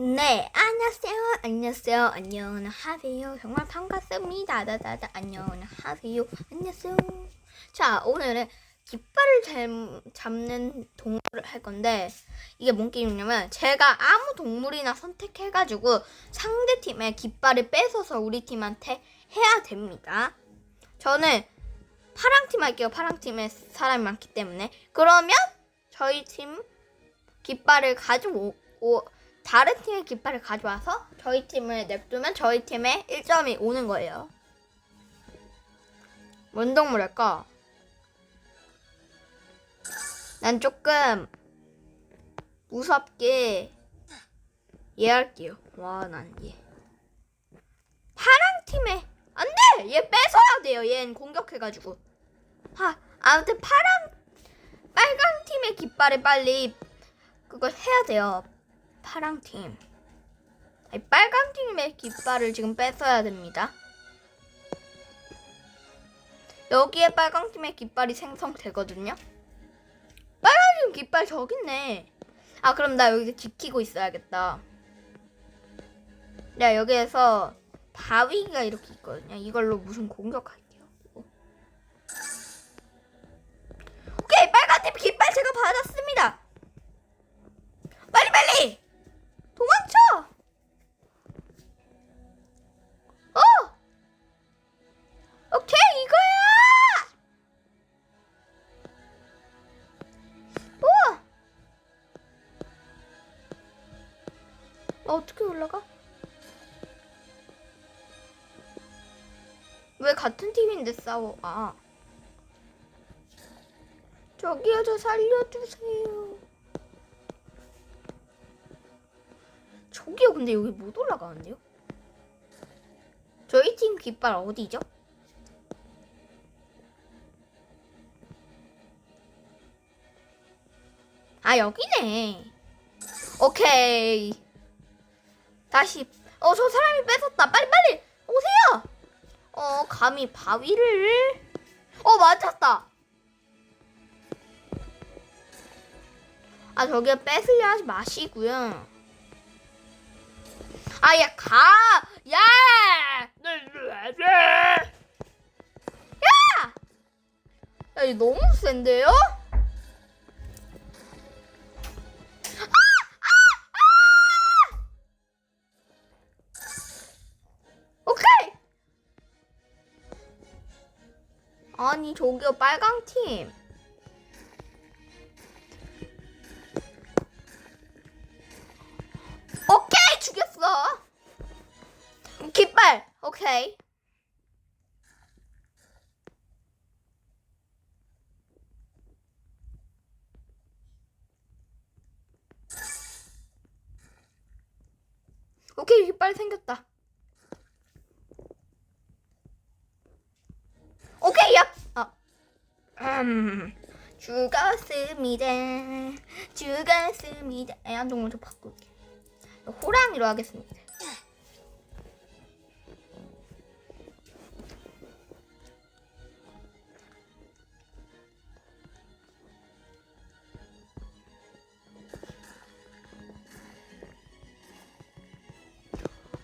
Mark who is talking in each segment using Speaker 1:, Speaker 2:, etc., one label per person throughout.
Speaker 1: 네, 안녕하세요. 안녕하세요. 안녕하세요. 정말 반갑습니다. 다다다 안녕하세요. 안녕하세요. 자, 오늘은 깃발을 잡- 잡는 동물을 할 건데 이게 뭔 게임이냐면 제가 아무 동물이나 선택해가지고 상대 팀의 깃발을 뺏어서 우리 팀한테 해야 됩니다. 저는 파랑 팀 할게요. 파랑 팀에 사람이 많기 때문에 그러면 저희 팀 깃발을 가지고 오, 다른 팀의 깃발을 가져와서 저희 팀을 냅두면 저희 팀에 1점이 오는 거예요. 뭔 동물 할까? 난 조금 무섭게 얘 할게요. 와, 난 얘. 파랑 팀에 안 돼! 얘 뺏어야 돼요. 얘는 공격해가지고. 하, 아무튼 파랑 빨강 팀의 깃발을 빨리 그걸 해야 돼요. 파랑 팀. 아니, 빨강 팀의 깃발을 지금 뺏어야 됩니다. 여기에 빨강 팀의 깃발이 생성되거든요. 빨강 팀 깃발 저기 있네. 아 그럼 나 여기 지키고 있어야겠다. 내가 여기에서 바위가 이렇게 있거든요. 이걸로 무슨 공격할 어, 어떻게 올라가? 왜 같은 팀인데 싸워? 아. 저기요, 저 살려주세요. 저기요, 근데 여기 못 올라가는데요? 저희 팀 깃발 어디죠? 아, 여기네. 오케이. 다시. 어, 저 사람이 뺏었다. 빨리, 빨리! 오세요! 어, 감히 바위를. 어, 맞았다. 아, 저기 뺏으려 하지 마시고요. 아, 야, 가! 야! 야! 야, 이 너무 센데요? 저기요, 빨강 팀. 오케이! 죽였어! 깃발! 오케이. 오케이, 깃발 생겼다. 오케이, 야! 아. 음, 죽었습니다. 죽었습니다. 애완동물 좀 바꿀게. 호랑이로 하겠습니다.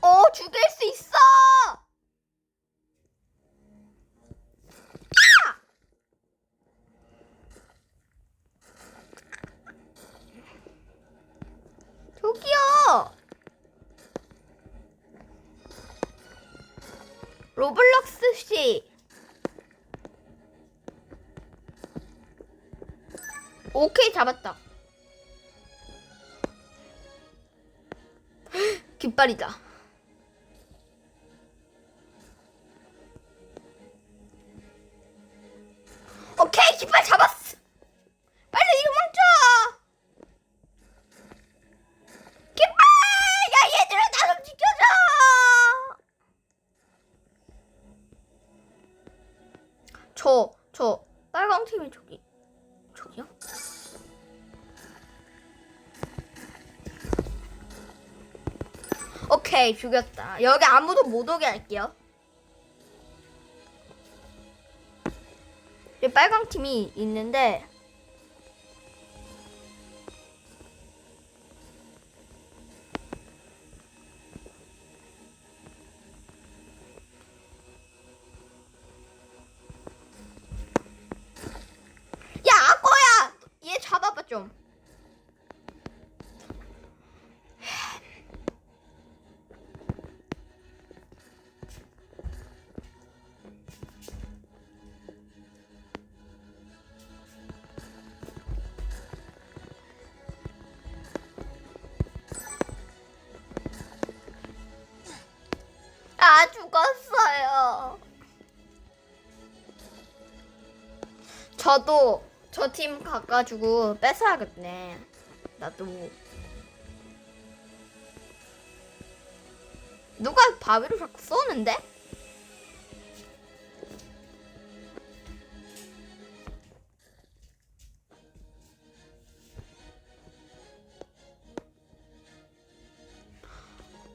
Speaker 1: 어, 죽일 수 있어! 오케이 잡았다. 깃발이다. 오케이 깃발 잡았어. 빨리 좀 지켜줘. 저, 저 빨강 팀이 저기 오케이 죽였다. 여기 아무도 못 오게 할게요. 빨강 팀이 있는데 저도 저 팀 가가지고 뺏어야겠네. 나도. 누가 바위로 자꾸 쏘는데?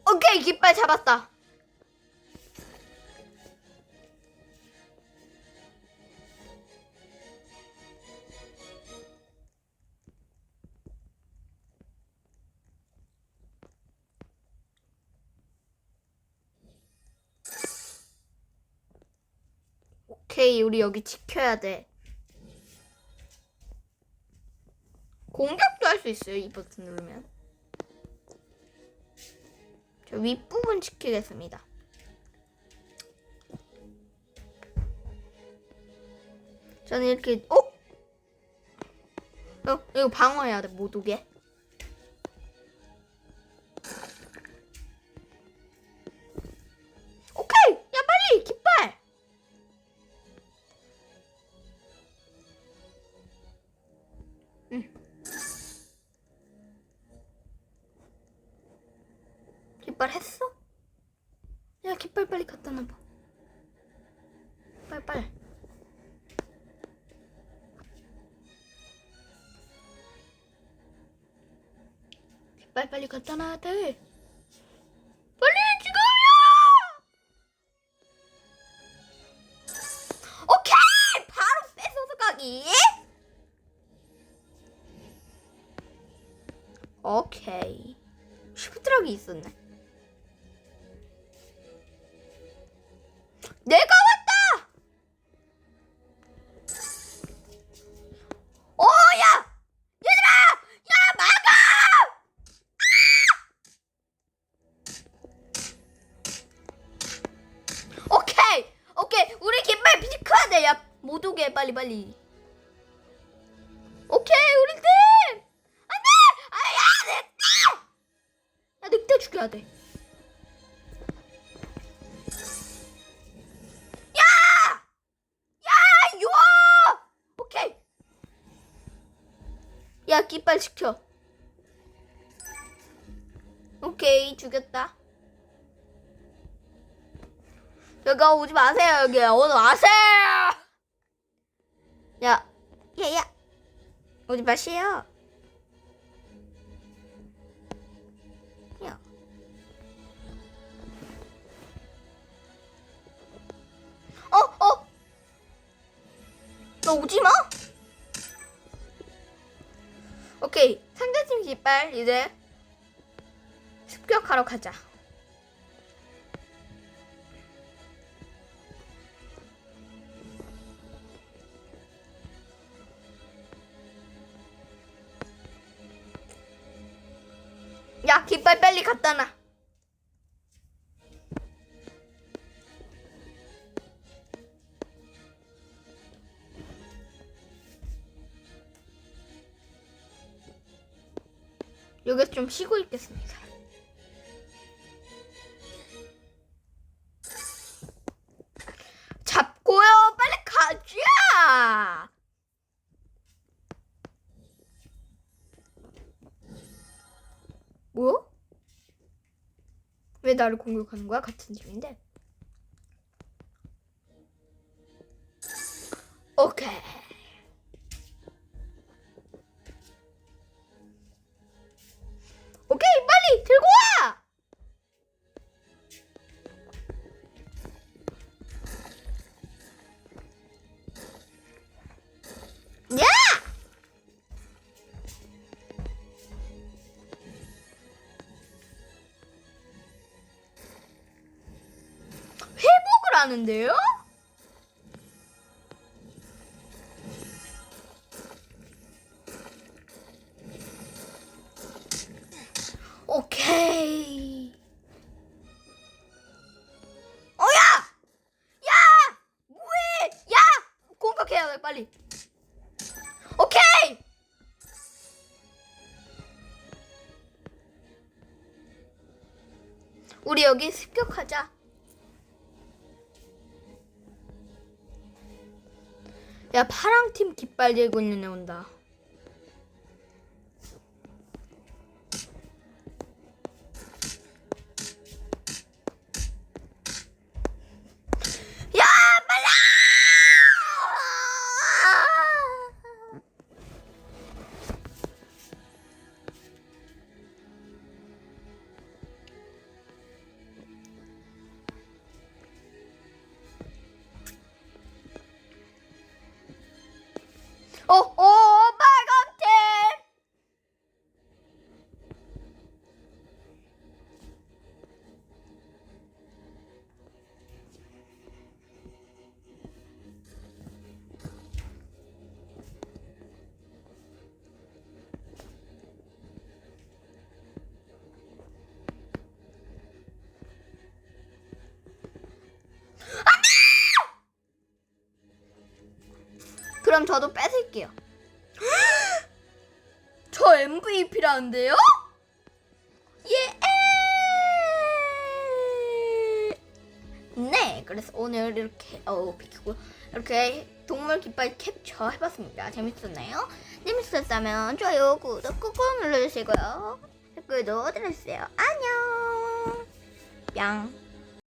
Speaker 1: 오케이 깃발 잡았다. 오케이, 우리 여기 지켜야 돼. 공격도 할 수 있어요, 이 버튼 누르면. 저 윗부분 지키겠습니다. 저는 이렇게, 어? 어, 이거 방어해야 돼, 못 오게. 깃발 했어? 야 깃발 빨리 갖다 놔봐. 빨빨 깃발 빨리 갖다 놔야 돼. 빨리 지금이야! 오케이! 바로 뺏어서 가기! 오케이. 슈트락이 있었네 내가 왔다! 어, 야! 얘들아! 야, 막아! 아! 오케이! 오케이! 우리 깃발 비집혀야 돼! 야, 못 오게, 빨리, 빨리. 오케이, 우리 팀! 안 돼! 아, 야, 늑대! 야, 늑대 죽여야 돼. 야, 깃발 지켜. 오케이, 죽였다. 여기 오지 마세요, 여기. 오지 마세요! 야, 야, 야. 오지 마세요. 오케이. 상대팀 깃발 이제 습격하러 가자. 야, 깃발 빨리 갖다 놔. 여기서 좀 쉬고 있겠습니다. 잡고요, 빨리 가자. 뭐야? 왜 나를 공격하는 거야? 같은 팀인데. 오케이. 나는데요? 오케이. 야, 파랑 팀 깃발 들고 있는 애 온다. 그럼 저도 뺏을게요. 저 MVP라는데요? 예! 네, 그래서 오늘 이렇게 어 비키고 이렇게 동물 깃발 캡처 해봤습니다. 재밌었나요? 재밌었다면 좋아요, 구독 꾹꾹 눌러주시고요. 댓글도 들어주세요. 안녕. 뿅.